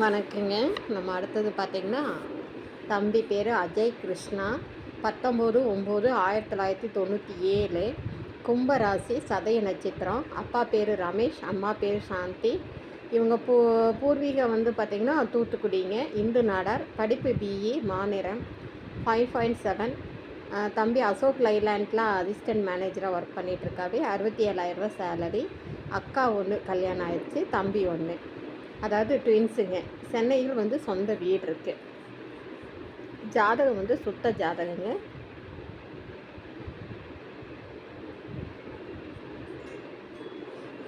வணக்கங்க. நம்ம அடுத்தது பார்த்திங்கன்னா தம்பி பேர் அஜய் கிருஷ்ணா. பத்தொம்போது ஒம்பது ஆயிரத்தி தொள்ளாயிரத்தி தொண்ணூற்றி ஏழு. கும்பராசி சதய நட்சத்திரம். அப்பா பேர் ரமேஷ் அம்மா பேர் சாந்தி. இவங்க பூ பூர்வீகம் வந்து பார்த்திங்கன்னா தூத்துக்குடிங்க. இந்து நாடார். படிப்பு பிஇ மாநிலம் ஃபைவ் பாயிண்ட் செவன் தம்பி அசோக் லைலாண்டில் அசிஸ்டன்ட் மேனேஜராக ஒர்க் பண்ணிகிட்ருக்காவே அறுபத்தி ஏழாயிரரூவா சேலரி அக்கா ஒன்று கல்யாணம் ஆயிடுச்சு. தம்பி ஒன்று அதாவது ட்வின்ஸுங்க சென்னையில் வந்து சொந்த வீடு இருக்குது ஜாதகம் வந்து சுத்த ஜாதகங்க.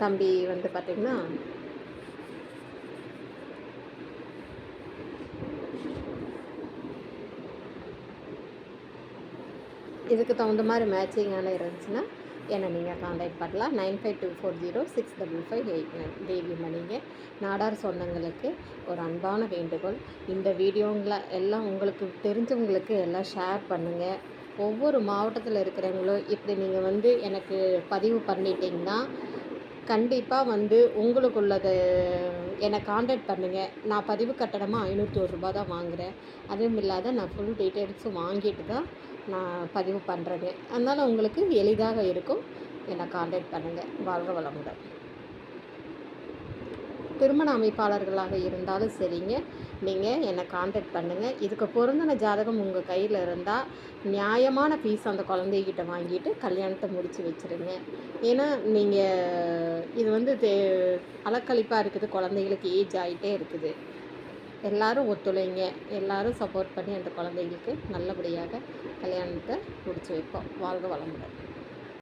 தம்பி வந்து பார்த்திங்கன்னா இதுக்கு தகுந்த மாதிரி மேட்சிங்கான இருந்துச்சுன்னா என்னை நீங்கள் காண்டாக்ட் பண்ணலாம். Nine five two four zero six double five eight nine. Devi மணிங்க Nadar சொந்தங்களுக்கு ஒரு அன்பான வேண்டுகோள். இந்த வீடியோங்களை எல்லாம் உங்களுக்கு தெரிஞ்சவங்களுக்கு எல்லாம் ஷேர் பண்ணுங்கள் ஒவ்வொரு மாவட்டத்தில் இருக்கிறவங்களும் இப்படி நீங்கள் வந்து எனக்கு பதிவு பண்ணிட்டீங்கன்னா கண்டிப்பாக வந்து உங்களுக்குள்ளது என்னை காண்டாக்ட் பண்ணுங்கள் நான் பதிவு கட்டணமாக ஐநூற்றி ஒரு ரூபா தான் வாங்குகிறேன் அதுவும் இல்லாத நான் ஃபுல் டீட்டெயில்ஸும் வாங்கிட்டு தான் நான் பதிவு பண்ணுறேங்க அதனால் உங்களுக்கு எளிதாக இருக்கும். என்னை காண்டாக்ட் பண்ணுங்கள் வாழ்க வளமுடன். திருமண அமைப்பாளர்களாக இருந்தாலும் சரிங்க. நீங்கள் என்னை காண்டாக்ட் பண்ணுங்கள் இதுக்கு பொருந்தின ஜாதகம் உங்கள் கையில் இருந்தால் நியாயமான ஃபீஸ் அந்த குழந்தைகிட்ட வாங்கிட்டு கல்யாணத்தை முடித்து வச்சுருங்க. ஏன்னா நீங்கள் இது வந்து தே அலக்கழிப்பாக இருக்குது. குழந்தைகளுக்கு ஏஜ் ஆகிட்டே இருக்குது. எல்லாரும் ஒத்துழைங்க. எல்லாரும் சப்போர்ட் பண்ணி அந்த குழந்தைங்களுக்கு நல்லபடியாக கல்யாணத்தை முடிச்சு வைப்போம். வாழ்க வளமுடன்.